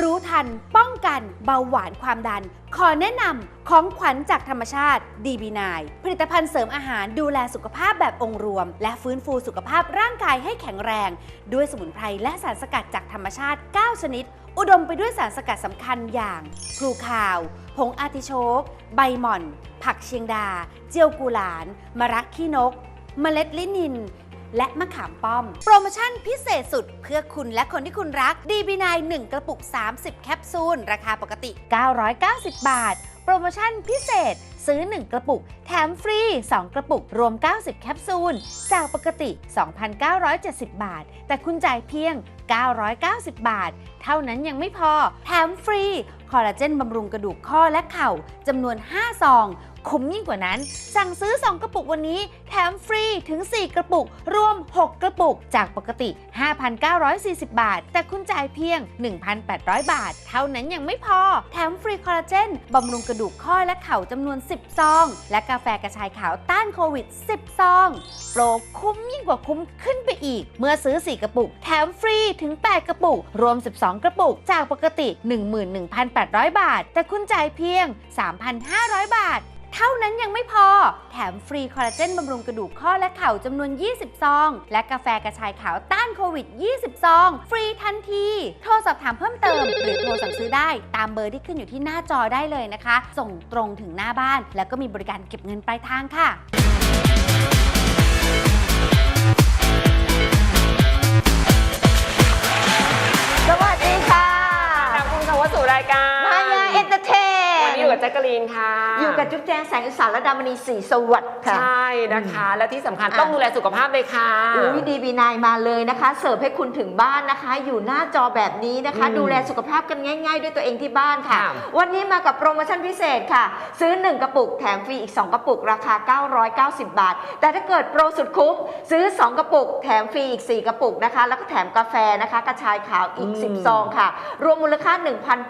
รู้ทัน ป้องกัน เบาหวานความดัน ขอแนะนำของขวัญจากธรรมชาติ DB9 ผลิตภัณฑ์เสริมอาหารดูแลสุขภาพแบบองค์รวม และฟื้นฟูสุขภาพร่างกายให้แข็งแรง ด้วยสมุนไพรและสารสกัดจากธรรมชาติ 9 ชนิด อุดมไปด้วยสารสกัดสำคัญอย่างพลูคาว ผงอาร์ติโชก ใบหม่อน ผักเชียงดา เจียวกุหลาน มะระขี้นก เมล็ดลินิน และมะขามป้อม โปรโมชั่นพิเศษสุดเพื่อคุณและคนที่คุณรักดีบีนาย1กระปุก 30 แคปซูล ราคาปกติ 990 บาท โปรโมชั่นพิเศษ ซื้อ 1 กระปุก แถมฟรี 2 กระปุก รวม 90 แคปซูล จากปกติ 2,970 บาท แต่คุณจ่ายเพียง 990 บาท เท่านั้นยังไม่พอ แถมฟรี คอลลาเจนบำรุงกระดูกข้อและเข่าจำนวน 5 ซองคุ้มยิ่งกว่านั้น สั่งซื้อ 2 กระปุกวันนี้ แถมฟรีถึง 4 กระปุก รวม 6 กระปุก จากปกติ 5,940 บาท แต่คุณจ่ายเพียง 1,800 บาท เท่านั้นยังไม่พอ แถมฟรีคอลลาเจนบำรุงกระดูกข้อและเข่าจำนวน10 ซอง และกาแฟกระชายขาวต้านโควิด 10 ซอง โปรคุ้มยิ่งกว่าคุ้มขึ้นไปอีก เมื่อซื้อ 4 กระปุก แถมฟรีถึง 8 กระปุก รวม 12 กระปุก จากปกติ 11,800 บาท แต่คุณจ่ายเพียง 3,500 บาท เท่านั้นยังไม่พอ แถมฟรีคอลลาเจนบำรุงกระดูกข้อและเข่าจำนวน 20 ซอง และกาแฟกระชายขาวต้านโควิด 20 ซอง ฟรีทันที โทรสอบถามเพิ่มเติม หรือโทรสั่งซื้อได้ตามเบอร์ที่ขึ้นอยู่ที่หน้าจอได้เลยนะคะ ส่งตรงถึงหน้าบ้าน แล้วก็มีบริการเก็บเงินปลายทางค่ะ แจ๊กกะลีนค่ะ อยู่กับจุ๊บแจงแสงอุตสาหและดามณีศรีสวัสดิ์ค่ะ ใช่นะคะ และที่สำคัญอะต้องดูแลสุขภาพเลยค่ะ อุ้ยดีบีนายมาเลยนะคะ เสิร์ฟให้คุณถึงบ้านนะคะ อยู่หน้าจอแบบนี้นะคะอืมดูแลสุขภาพกันง่าย ๆ ด้วยตัวเองที่บ้านค่ะ ค่ะวันนี้มากับโปรโมชั่นพิเศษค่ะ ซื้อ 1 กระปุกแถมฟรีอีก 2 กระปุกราคา 990 บาท แต่ถ้าเกิดโปรสุดคุ้มซื้อ 2 กระปุกแถมฟรีอีก 4 กระปุกนะคะ แล้วก็แถมกาแฟนะคะ กระชายขาวอีก10 ซองค่ะ รวมมูลค่า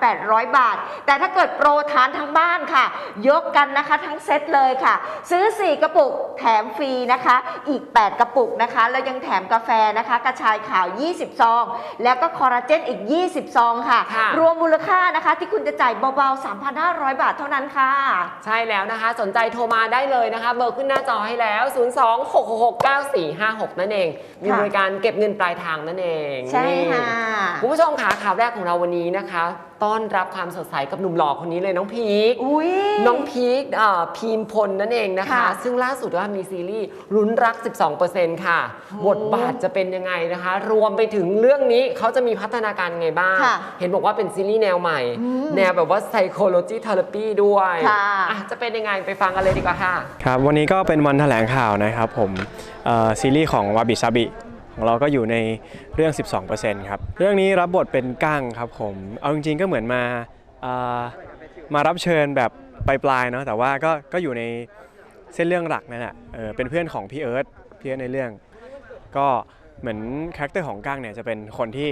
1,800 บาท แต่ถ้าเกิดโปรทานทั้งบ้านค่ะ ยกกันนะคะทั้งเซตเลยค่ะ ซื้อ 4 กระปุกแถมฟรีนะคะ อีก 8 กระปุกนะคะ แล้วยังแถมกาแฟนะคะ กระชายขาว 20 ซอง แล้วก็คอลลาเจนอีก 20 ซองค่ะ ค่ะ รวมมูลค่านะคะ ที่คุณจะจ่ายเบาๆ 3,500 บาทเท่านั้นค่ะ ใช่แล้วนะคะ สนใจโทรมาได้เลยนะคะ เบอร์ขึ้นหน้าจอให้แล้ว 026669456 นั่นเอง มีค่ะบริการเก็บเงินปลายทางนั่นเองใช่ค่ะนี่คุณผู้ชมค่ะข่าวแรกของเราวันนี้นะคะ ต้อนรับความสดใสกับหนุ่มหล่อคนนี้เลยน้องพีคอุ้ย น้องพีคเอ่อพีมพลนั่นเองนะคะ ค่ะซึ่งล่าสุดว่ามีซีรีส์รุ้นรัก 12%ค่ะโอ้บทบาทจะเป็นยังไงนะคะ รวมไปถึงเรื่องนี้เขาจะมีพัฒนาการไงบ้าง ค่ะเห็นบอกว่าเป็นซีรีส์แนวใหม่อืมแนวแบบว่า psychology therapy ด้วยค่ะ อะ จะเป็นยังไงไปฟังกันเลยดีกว่าค่ะ ครับวันนี้ก็เป็นวันแถลงข่าวนะครับผมเอ่อซีรีส์ของวาบิซาบิ ของเราก็อยู่ในเรื่อง 12%ครับ เรื่องนี้รับบทเป็นก้างครับผม เอาจริงๆก็เหมือนมามารับเชิญแบบปลายๆเนาะแต่ว่าก็ก็อยู่ในเส้นเรื่องหลักนั่นแหละเออเป็นเพื่อนของพี่เอิร์ธพี่เอิร์ธในเรื่อง ก็เหมือนคาแรคเตอร์ของก้างเนี่ยจะเป็นคนที่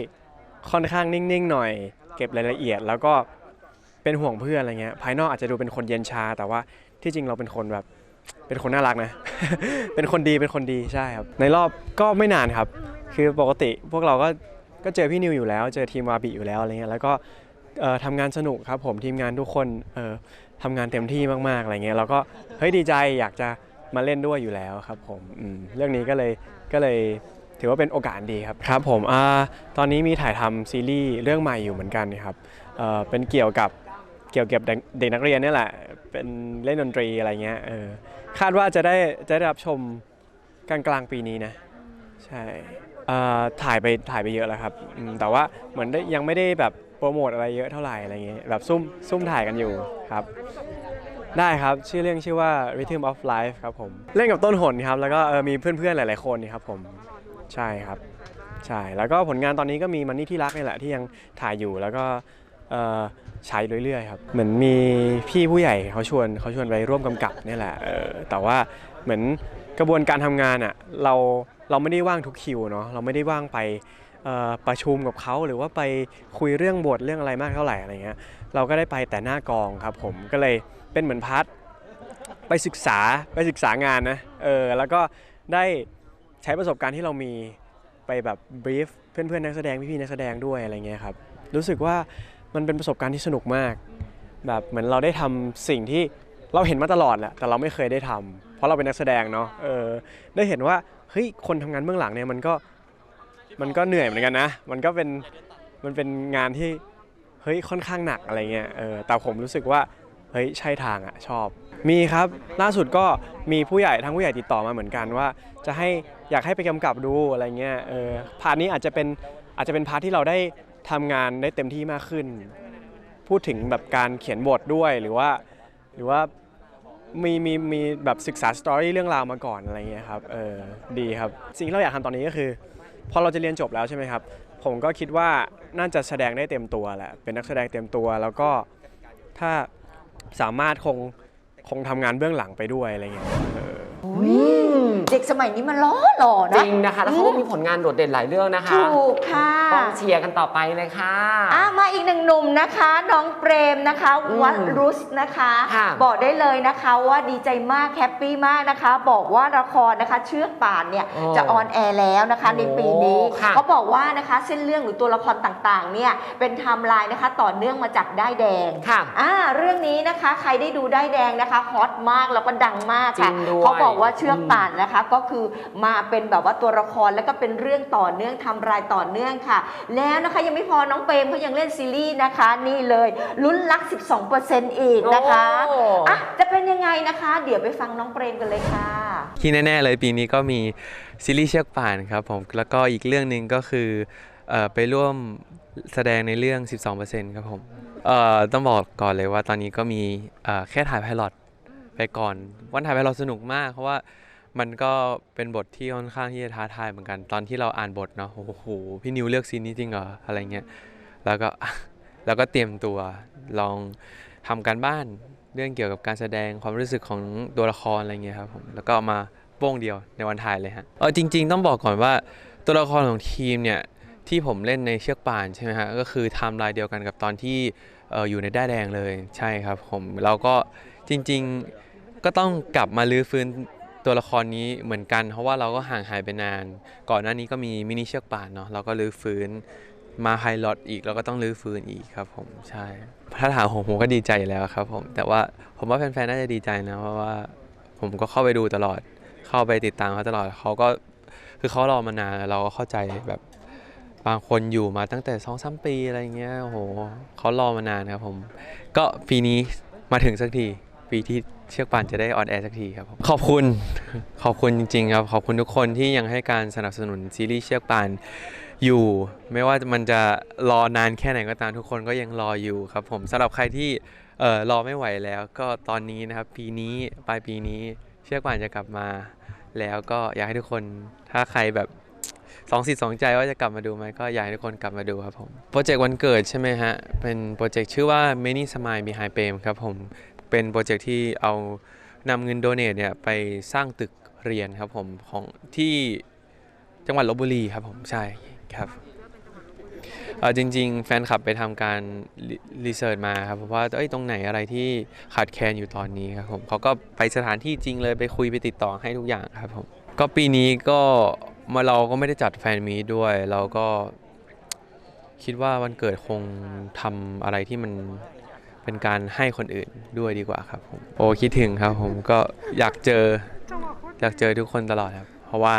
ค่อนข้างนิ่งๆหน่อย เก็บรายละเอียด แล้วก็เป็นห่วงเพื่อนอะไรเงี้ยภายนอกอาจจะดูเป็นคนเย็นชา แต่ว่าที่จริงเราเป็นคนแบบ เป็นคนน่ารักนะ เป็นคนดีเป็นคนดีใช่ครับ ในรอบก็ไม่นานครับ คือปกติพวกเราก็ก็เจอพี่นิวอยู่แล้ว เจอทีมวาบิอยู่แล้วอะไรเงี้ยแล้วก็เอ่อทำงานสนุกครับผมทีมงานทุกคนเอ่อทำงานเต็มที่มากๆอะไรเงี้ยเราก็เฮ้ยดีใจอยากจะมาเล่นด้วยอยู่แล้วครับผมอืมเรื่องนี้ก็เลยก็เลยถือว่าเป็นโอกาสดีครับครับผมอาตอนนี้มีถ่ายทำซีรีส์เรื่องใหม่อยู่เหมือนกันครับเอ่อเป็นเกี่ยวกับ เกี่ยวกับเด็กนักเรียนนี่แหละ เป็นเล่นดนตรีอะไรเงี้ยเออคาดว่าจะได้จะได้รับชมกลางกลางปีนี้นะ ใช่ถ่ายไปถ่ายไปเยอะแล้วครับ แต่ว่าเหมือนยังไม่ได้แบบโปรโมทอะไรเยอะเท่าไหร่อะไรเงี้ยแบบซุ่มซุ่มถ่ายกันอยู่ครับ ได้ครับชื่อเรื่องชื่อว่า Rhythm of Life ครับผม เล่นกับต้นหนครับ แล้วก็เออมีเพื่อนๆหลายๆคนครับผมใช่ครับใช่แล้วก็ผลงานตอนนี้ก็มีมันนี่ที่รักนี่แหละที่ยังถ่ายอยู่แล้วก็ เอ่อฉายเรื่อยๆครับเหมือนมีพี่ผู้ใหญ่เขาชวนเขาชวนไปร่วมกำกับนี่แหละแต่ว่าเหมือนกระบวนการทำงานอะเราเราไม่ได้ว่างทุกคิวเนาะเราไม่ได้ว่างไปประชุมกับเขาหรือว่าไปคุยเรื่องบทเรื่องอะไรมากเท่าไหร่อะไรเงี้ยเราก็ได้ไปแต่หน้ากองครับผมก็เลยเป็นเหมือนพาร์ทไปศึกษาไปศึกษางานนะเออแล้วก็ได้ใช้ประสบการณ์ที่เรามีไปแบบบรีฟเพื่อนๆนักแสดงพี่ๆนักแสดงด้วยอะไรเงี้ยครับรู้สึกว่า มันเป็นประสบการณ์ที่สนุกมาก แบบเหมือนเราได้ทำสิ่งที่เราเห็นมาตลอดแหละแต่เราไม่เคยได้ทำเพราะเราเป็นนักแสดงเนาะเออได้เห็นว่าเฮ้ยคนทำงานเบื้องหลังเนี่ยมันก็มันก็เหนื่อยเหมือนกันนะ มันก็เป็นมันเป็นงานที่เฮ้ยค่อนข้างหนักอะไรเงี้ยเออแต่ผมรู้สึกว่าเฮ้ยใช่ทางอะชอบ มีครับล่าสุดก็มีผู้ใหญ่ทั้งผู้ใหญ่ติดต่อมาเหมือนกันว่า จะให้อยากให้ไปกำกับดูอะไรเงี้ยเออพาร์ทนี้อาจจะเป็นอาจจะเป็นพาร์ทที่เราได้ ทำงานได้เต็มที่มากขึ้น พูดถึงแบบการเขียนบทด้วยหรือว่าหรือว่ามีมีมีแบบศึกษาสตอรี่เรื่องราวมาก่อนอะไรเงี้ยครับเออดีครับสิ่งที่เราอยากทำตอนนี้ก็คือพอเราจะเรียนจบแล้วใช่ไหมครับ ผมก็คิดว่าน่าจะแสดงได้เต็มตัวแหละเป็นนักแสดงเต็มตัวแล้วก็ถ้าสามารถคงคงทำงานเบื้องหลังไปด้วยอะไรเงี้ยเออ อุ๊ย เด็กสมัยนี้มันล้อหล่อจนะ ริงนะคะ แล้วเขาก็มีผลงานโดดเด่นหลายเรื่องนะคะถูกค่ะ ต้องเชียร์กันต่อไปเลยค่ะ อะมาอีกหนึ่งหนุ่มนะคะ น้องเปรมนะคะอืมวัดรุสนะคะ ค่ะบอกได้เลยนะคะว่าดีใจมากแฮปปี้มากนะคะ บอกว่าละครนะคะ เชือกป่านเนี่ยโอ้จะออนแอร์แล้วนะคะโอ้ในปีนี้ค่ะเขาบอกว่านะคะเส้นเรื่องหรือตัวละครต่างๆ เนี่ยเป็นไทม์ไลน์นะคะ ต่อเนื่องมาจากได้ายแดงค่ะ อ่าเรื่องนี้นะคะ ใครได้ดูได้ายแดงนะคะฮอตมากแล้วก็ดังมากค่ะจริงด้วย เขาบอกว่าเชือกป่านนะคะก็คือมาเป็นแบบว่าตัวละครแล้วก็เป็นเรื่องต่อเนื่องทำรายต่อเนื่องค่ะ แล้วนะคะยังไม่พอน้องเปรมเขายังเล่นซีรีส์นะคะ นี่เลยลุ้นรัก 12%อีกนะคะโอ้อะจะเป็นยังไงนะคะ เดี๋ยวไปฟังน้องเปรมกันเลยค่ะ ที่แน่ ๆ เลยปีนี้ก็มีซีรีส์เชือกป่านครับผมแล้วก็อีกเรื่องหนึ่งก็คือเอ่อไปร่วมแสดงในเรื่อง 12%ครับผมเอ่อต้องบอกก่อนเลยว่าตอนนี้ก็มีเอ่อแค่ถ่ายไพลอตไปก่อน วันถ่ายไพลอตสนุกมากเพราะว่า มันก็เป็นบทที่ค่อนข้างที่จะท้าทายเหมือนกัน ตอนที่เราอ่านบทเนาะโอ้โหพี่นิวเลือกซีนนี้จริงเหรออะไรเงี้ยแล้วก็แล้วก็เตรียมตัวลองทำการบ้านเรื่องเกี่ยวกับการแสดงความรู้สึกของตัวละครอะไรเงี้ยครับผมแล้วก็เอามาโป้งเดียวในวันถ่ายเลยฮะเออจริง ๆ ต้องบอกก่อนว่าตัวละครของทีมเนี่ยที่ผมเล่นในเชือกป่านใช่ไหมฮะก็คือไทม์ไลน์เดียวกันกับตอนที่อออยู่ในด้าแดงเลยใช่ครับผมเราก็จริง ๆก็ต้องกลับมาลื้อฟื้น ตัวละครนี้เหมือนกัน เพราะว่าเราก็ห่างหายไปนาน ก่อนหน้านี้ก็มีมินิเชือกป่านเนาะเราก็ลื้อฟื้นมาไฮลอตอีกเราก็ต้องรื้อฟื้นอีกครับผมใช่ถ้าถามผมผมก็ดีใจแล้วครับผมแต่ว่าผมว่าแฟนๆน่าจะดีใจนะเพราะว่าผมก็เข้าไปดูตลอด เข้าไปติดตามเขาตลอดเขาก็คือเขารอมานานเราก็เข้าใจแบบบางคนอยู่มาตั้งแต่สองสามปีอะไรเงี้ยโอ้โหเขารอมานานครับผม ก็ปีนี้มาถึงสักที ปีที่เชือกป่านจะได้ออนแอร์สักทีครับผมขอบคุณขอบคุณจริงๆครับขอบคุณทุกคนที่ยังให้การสนับสนุนซีรีส์เชือกป่านอยู่ไม่ว่ามันจะรอนานแค่ไหนก็ตามทุกคนก็ยังรออยู่ครับผมสำหรับใครที่เออรอไม่ไหวแล้ว ก็ตอนนี้นะครับปีนี้ปลายปีนี้เชือกป่านจะกลับมา แล้วก็อยากให้ทุกคนถ้าใครแบบสองสิทธิ์สองใจว่าจะกลับมาดูไหมก็อยากให้ทุกคนกลับมาดูครับผมโปรเจกต์วันเกิดใช่ไหมฮะเป็นโปรเจกต์ชื่อว่า Many Smile Behind Fame ครับผม เป็นโปรเจกต์ที่เอานำเงินโดเนทเนี่ยไปสร้างตึกเรียนครับผมของที่จังหวัดลบบุรีครับผมใช่ครับจริง ๆ แฟนคลับไปทำการรีเสิร์ชมาครับว่าเอ้ยตรงไหนอะไรที่ขาดแคลนอยู่ตอนนี้ครับผมเขาก็ไปสถานที่จริงเลยไปคุยไปติดต่อให้ทุกอย่างครับผมก็ปีนี้ก็มาเราก็ไม่ได้จัดแฟนมีด้วย เราก็คิดว่าวันเกิดคงทำอะไรที่มัน เป็นการให้คนอื่นด้วยดีกว่าครับผมโอ้คิดถึงครับผมก็อยากเจออยากเจอทุกคนตลอดครับ เพราะว่า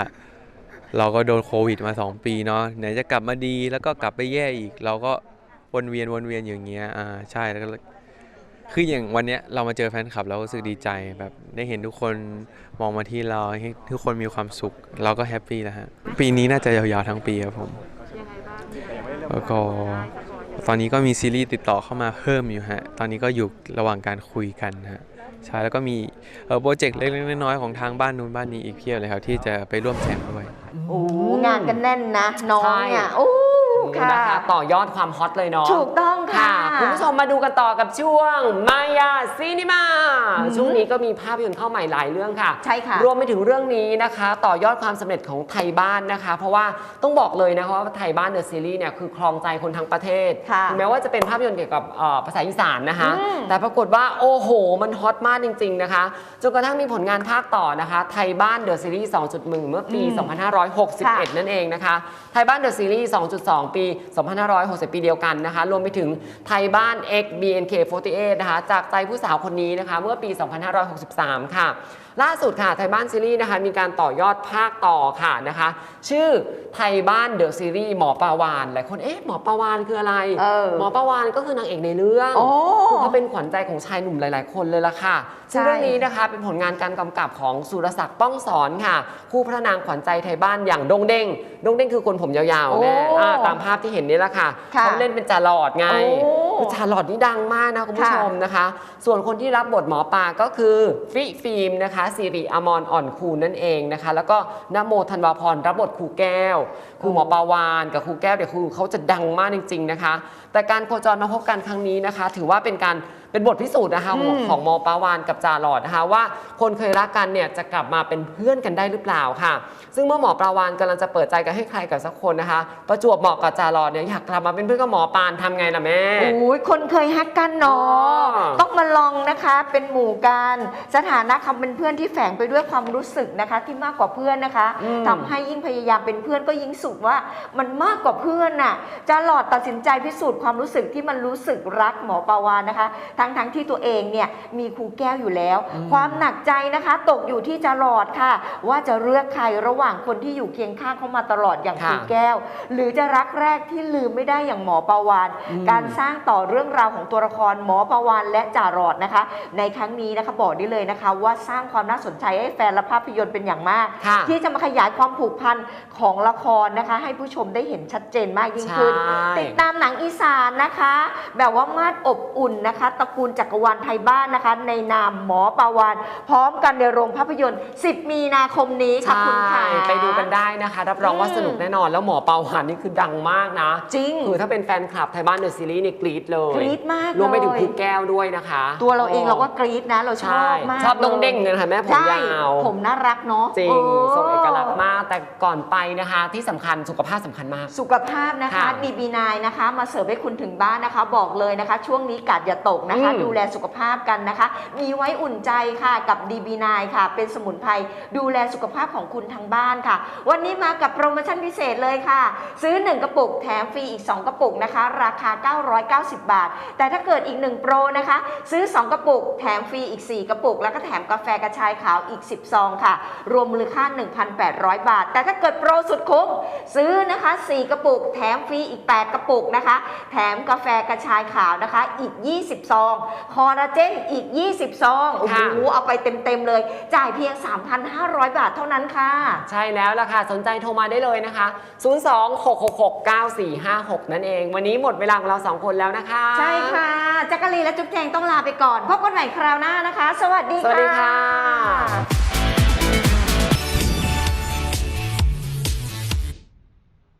เราก็โดนโควิดมา 2 ปีเนาะไหนจะกลับมาดีแล้วก็กลับไปแย่อีก เราก็วนเวียนวนเวียนอย่างเงี้ยอ่าใช่แล้วก็คืออย่างวันเนี้ยเรามาเจอแฟนคลับเราก็รู้สึกดีใจแบบได้เห็นทุกคนมองมาที่เราให้ทุกคนมีความสุข เราก็แฮปปี้แล้วฮะปีนี้น่าจะยาวๆทั้งปีครับผมแล้วก็ ตอนนี้ก็มีซีรีส์ติดต่อเข้ามาเพิ่มอยู่ฮะ ตอนนี้ก็อยู่ระหว่างการคุยกันฮะ ใช่แล้วก็มีเอ่อโปรเจกต์เล็กๆน้อยๆของทางบ้านนู้นบ้านนี้อีกเพียบเลยครับที่จะไปร่วมแจมด้วย โอ้งานกันแน่นนะ น้องเนี่ยโอ้ค่ะนะคะ ต่อยอดความฮอตเลยเนาะถูกต้องค่ะ คุณผู้ชมมาดูกันต่อกับช่วงมายาซีนิมาอืมช่วงนี้ก็มีภาพยนตร์เข้าใหม่หลายเรื่องค่ะใช่ค่ะ รวมไปถึงเรื่องนี้นะคะ ต่อยอดความสำเร็จของไทยบ้านนะคะ เพราะว่าต้องบอกเลยนะคะว่าไทยบ้านเดอะซีรีส์เนี่ยคือครองใจคนทั้งประเทศค่ะถึงแม้ว่าจะเป็นภาพยนตร์เกี่ยวกับเอ่อภาษาอีสานนะคะอืมแต่ปรากฏว่าโอ้โห มันฮอตมากจริง ๆนะคะจนกระทั่งมีผลงานภาคต่อนะคะ ไทยบ้านเดอะซีรีส์2.1 เมื่อปีอืม2561 นั่นเองนะคะไทยบ้านเดอะซีรีส์2.2 ปี2560 ปีเดียวกันนะคะ รวมไปถึงไทยบ้าน X BNK48 นะคะ จากใจผู้สาวคนนี้นะคะ เมื่อปี 2563 ค่ะ ล่าสุดค่ะไทยบ้านซีรีส์นะคะมีการต่อยอดภาคต่อค่ะนะคะ ชื่อไทยบ้านเดอะซีรีส์หมอปาวานหลายคนเอ๊ะหมอปาวานคืออะไร เออหมอปาวานก็คือนางเอกในเรื่องโอ้คือเขาเป็นขวัญใจของชายหนุ่มหลาย ๆ คนเลยล่ะค่ะซึ่งใช่ เรื่องนี้นะคะเป็นผลงานการกำกับของสุรศักดิ์ป้องสอนค่ะ คู่พระนางขวัญใจไทยบ้านอย่างดงเด้งดงเด้งคือคนผมยาวๆแม่โอ้อ่าตามภาพที่เห็นนี่แหละค่ะค่ะ เขาเล่นเป็นจาหลอดไง โอ้ คือจาหลอดนี่ดังมากนะคุณผู้ค่ะชมนะคะ ส่วนคนที่รับบทหมอปลาก็คือฟิฟิล์มนะคะสิริอมรอ่อนคูณนั่นเองนะคะ แล้วก็นโมธันวาพรรับบทครูแก้วครูหมอปาวานกับครูแก้วเดี๋ยวคือเขาจะดังมากจริง ๆนะคะ แต่การโคจรมาพบกันครั้งนี้นะคะ ถือว่าเป็นการ เป็นบทพิสูจน์นะคะอืมของหมอปาวานกับจาหลอดนะคะว่าคนเคยรักกันเนี่ยจะกลับมาเป็นเพื่อนกันได้หรือเปล่าค่ะ ซึ่งเมื่อหมอปลาวานกำลังจะเปิดใจกันให้ใครกับสักคนนะคะ ประจวบเหมาะกับจาหลอดเนี่ยอยากกลับมาเป็นเพื่อนกับหมอปานทำไงล่ะแม่โอ้ยคนเคยฮักกันเนาะอ๋อต้องมาลองนะคะเป็นหมู่กันสถานะคำเป็นเพื่อนที่แฝงไปด้วยความรู้สึกนะคะที่มากกว่าเพื่อนนะคะอืมทำให้ยิ่งพยายามเป็นเพื่อนก็ยิ่งสุดว่ามันมากกว่าเพื่อนน่ะจะหลอดตัดสินใจพิสูจน์ความรู้สึกที่มันรู้สึกรักหมอปาวานนะคะทั้งทั้งๆที่ตัวเองเนี่ยมีครูแก้วอยู่แล้ว ความหนักใจนะคะ ตกอยู่ที่จะหลอดค่ะ ว่าจะเลือกใครระหว่างคนที่อยู่เคียงข้างเขามาตลอดอย่างครูค่ะแก้ว หรือจะรักแรกที่ลืมไม่ได้อย่างหมอปาวานอืมการสร้างต่อเรื่องราวของตัวละครหมอประวานและจ่ารอดนะคะ ในครั้งนี้นะคะบอกได้เลยนะคะ ว่าสร้างความน่าสนใจให้แฟนและภาพยนตร์เป็นอย่างมากค่ะที่จะมาขยายความผูกพันของละครนะคะ ให้ผู้ชมได้เห็นชัดเจนมากยิ่งขึ้นใช่ติดตามหนังอีสานนะคะ แบบว่ามาดอบอุ่นนะคะตระกูลจักรวาลไทยบ้านนะคะ ในนามหมอปาวานพร้อมกันในโรงภาพยนตร์ 10 มีนาคมนี้ค่ะคุณค่ะใช่ไปดูกันได้นะคะ รับรองว่าอืมสนุกแน่นอน แล้วหมอเปาหวานนี่คือดังมากนะ จริง คือถ้าเป็นแฟนคลับไทยบ้านเดอะซีรีส์นี่กรี๊ดเลยกรี๊ดมากรวมไปถึงเลยครูแก้วด้วยนะคะ ตัวเราเองเราก็กรี๊ดนะเราชใช่อบมากชอบดงเด้งลเนี่ยค่ะแม่ผมใช่ยาวผมน่ารักเนาะจริงเออทรงเอกลักษณ์มากแต่ก่อนไปนะคะ ที่สำคัญสุขภาพสำคัญมาก สุขภาพนะคะค่ะดีบีนายนะคะ มาเสิร์ฟให้คุณถึงบ้านนะคะ บอกเลยนะคะ ช่วงนี้กัดอย่าตกนะคะอืมดูแลสุขภาพกันนะคะ มีไว้อุ่นใจค่ะกับดีบีนายค่ะ เป็นสมุนไพรดูแลสุขภาพของคุณทางบ้านค่ะ วันนี้มากับโปรโมชั่นพิเศษเลยค่ะ ซื้อ 1 กระปุกแถมฟรีอีก 2 กระปุกนะคะ ราคา 990 บาท แต่ถ้าเกิดอีก 1 โปรนะคะ ซื้อ 2 กระปุก แถมฟรีอีก 4 กระปุก แล้วก็แถมกาแฟกระชายขาวอีก 10 ซองค่ะ รวมมูลค่า 1,800 บาท แต่ถ้าเกิดโปรสุดคุ้มซื้อนะคะ 4 กระปุก แถมฟรีอีก 8 กระปุกนะคะ แถมกาแฟกระชายขาวนะคะ อีก 20 ซองคอลลาเจนอีก 20 ซอง โอ้โห ค่ะ เอาไปเต็ม ๆ เลย จ่ายเพียง 3,500 บาทเท่านั้นค่ะ ใช่แล้วล่ะค่ะ สนใจโทรมาได้เลยนะคะ 026669456 นั่นเอง วันนี้หมดเวลาของเราสองคนแล้วนะคะ ใช่ค่ะแจักรีและจุ๊บแจงต้องลาไปก่อน พบกันใหม่คราวหน้านะคะ สวัสดีสวัสดีค่ะ ค่ะ